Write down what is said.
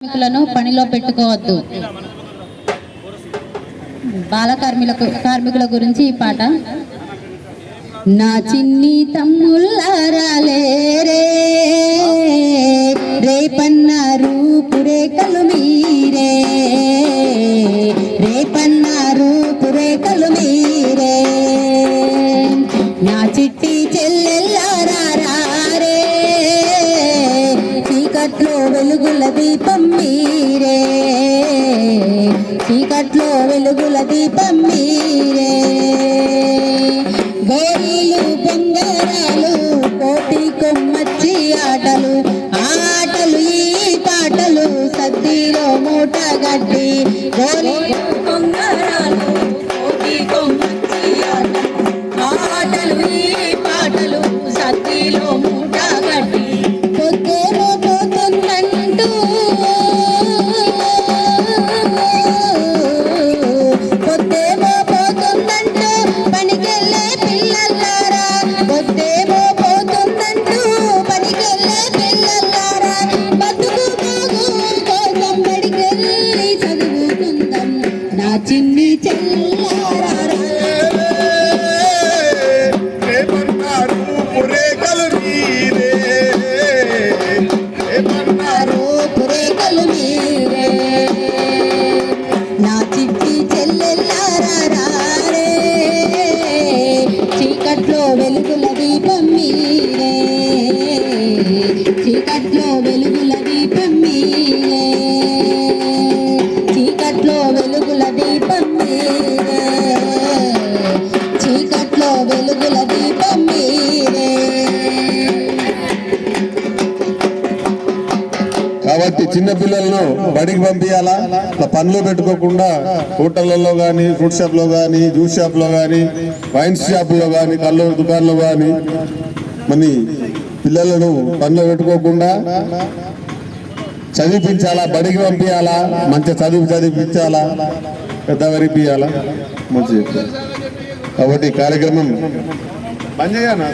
కార్మికులను పనిలో పెట్టుకోవద్దు. బాల కార్మికులకు కార్మికుల గురించి ఈ పాట. నా చిన్ని తమ్ముళ్ళారాలే రే రేపన్నారు కలుమీరే మీరే రేపన్నారు పురేకలు మీరే. నా చిట్టి చెల్లెల్లారారే చీకట్లో వెలుగుల దీపం మీరే. చీకట్లో వెలుగుల దీపం మీరే. గోరీలు బొంగరాలు కోటి కొమ్మచ్చి ఆటలు. ఆటలు ఈ పాటలు సద్దిలో మూట గడ్డి. గోరీలు బొంగరాలు కోటి కొమ్మచ్చి ఆటలు. ఆటలు ఈ పాటలు సద్దిలో చిన్ని చెల్లారా రేపన్నారు మీరే? రేపన్నారు పురేకలు మీరే? నా చిట్టి చెల్లెల్లారే చీకట్లో వెలుగుల దీపం మీరే. చీకట్లో వెలుగు కాబట్టి చిన్నపిల్లలను బడికి పంపించాలా? పనులు పెట్టుకోకుండా హోటళ్ళలో కానీ ఫ్రూట్ షాప్లో కానీ జ్యూస్ షాప్లో కానీ వైన్ షాప్లో కానీ కళ్ళు దుకాణంలో కానీ మరి పిల్లలను పనులు పెట్టుకోకుండా చదివించాలా? బడికి పంపించాలా? మంచి చదువు చదివించాలా? పెద్ద వరిపియాలా మంచి కాబట్టి ఈ కార్యక్రమం బంద్ చేయనా